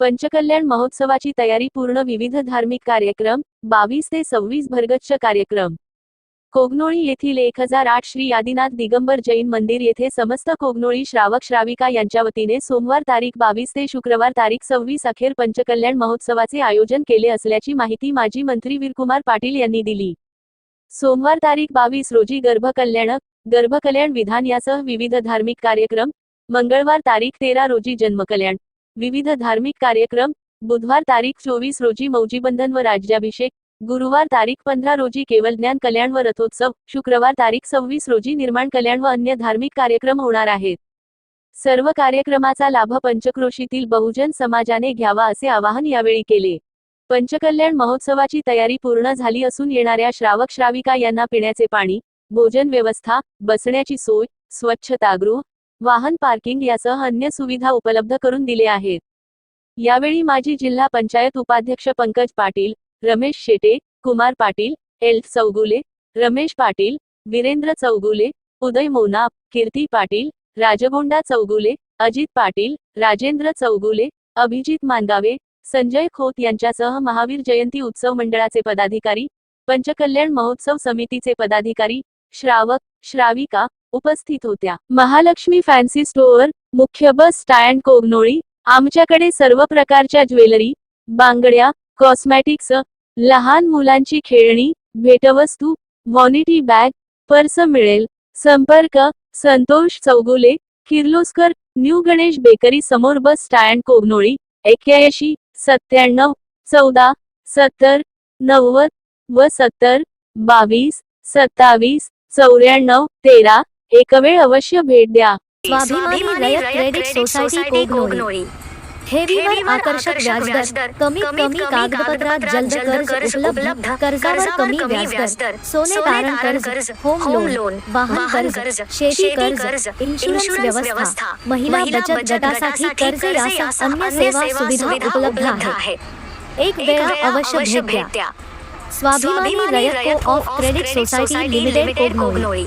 पंचकल्याण महोत्सवाची तयारी पूर्ण विविध धार्मिक कार्यक्रम बावीस ते सव्वीस भरगच्छ कार्यक्रम. कोगनोळी येथील एक हजार आठ श्री आदिनाथ दिगंबर जैन मंदिर येथे समस्त कोगनोळी श्रावक श्राविका यांच्या वतीने सोमवार तारीख बावीस ते शुक्रवार तारीख सव्वीस अखेर पंचकल्याण महोत्सवाचे आयोजन केले असल्याची माहिती माजी मंत्री वीरकुमार पाटील यांनी दिली. सोमवार तारीख बावीस रोजी गर्भकल्याण गर्भकल्याण विधान यासह विविध धार्मिक कार्यक्रम मंगळवार तारीख तेरा रोजी जन्मकल्याण विविध धार्मिक कार्यक्रम बुधवार तारीख चोवीस रोजी मौजीबंधन व राज्याभिषेक गुरुवार तारीख पंधरा रोजी केवल ज्ञान कल्याण व रथोत्सव शुक्रवार तारीख सव्वीस रोजी निर्माण कल्याण व अन्य धार्मिक कार्यक्रम होणार आहेत. सर्व कार्यक्रमाचा लाभ पंचक्रोशीतील बहुजन समाजाने घ्यावा असे आवाहन यावेळी केले. पंचकल्याण महोत्सवाची तयारी पूर्ण झाली असून येणाऱ्या श्रावक श्राविका यांना पिण्याचे पाणी भोजन व्यवस्था बसण्याची सोय स्वच्छतागृह वाहन पार्किंग यासह अन्य सुविधा उपलब्ध करून दिले आहेत. यावेळी माजी जिल्हा पंचायत उपाध्यक्ष पंकज पाटील रमेश शेटे कुमार पाटील एल चौगुले रमेश पाटील वीरेंद्र चौगुले उदय मोनाप कीर्ती पाटील राजगोंडा चौगुले अजित पाटील राजेंद्र चौगुले अभिजित मानगावे संजय खोत यांच्यासह महावीर जयंती उत्सव मंडळाचे पदाधिकारी पंचकल्याण महोत्सव समितीचे पदाधिकारी श्रावक श्राविका उपस्थित होत्या. महालक्ष्मी फॅन्सी स्टोअर मुख्य बस स्टँड कोगनोळी आमच्याकडे सर्व प्रकारच्या ज्वेलरी बांगड्या कॉस्मॅटिक्स लहान मुलांची खेळणी भेटवस्तू व्हॉनिटी बॅग पर्स मिळेल. संपर्क संतोष चौगुले किर्लोस्कर न्यू गणेश बेकरी समोर बस स्टँड कोगनोळी एक्क्याऐंशी सत्त्याण्णव चौदा सत्तर नव्वद व सत्तर बावीस सत्तावीस चौऱ्याण्णव तेरा एक वेळ अवश्य भेट द्या. स्वाभिमानी रयत क्रेडिट सोसायटी कोगनोळी ठेवीवर आकर्षक व्याजदर. कमीत कमी कागदपत्रात जलद कर्ज उपलब्ध. कर्जावर कमी व्याजदर. सोने तारण कर्ज होम लोन वाहन कर्ज शेती कर्ज इन्शुरन्स व्यवस्था. महिला बचत गटासाठी कर्ज यासह अन्य सेवा सुविधा उपलब्ध आहेत एक वेळा अवश्य भेट द्या. Swabhimani Rayat co op credit society limited Kognoli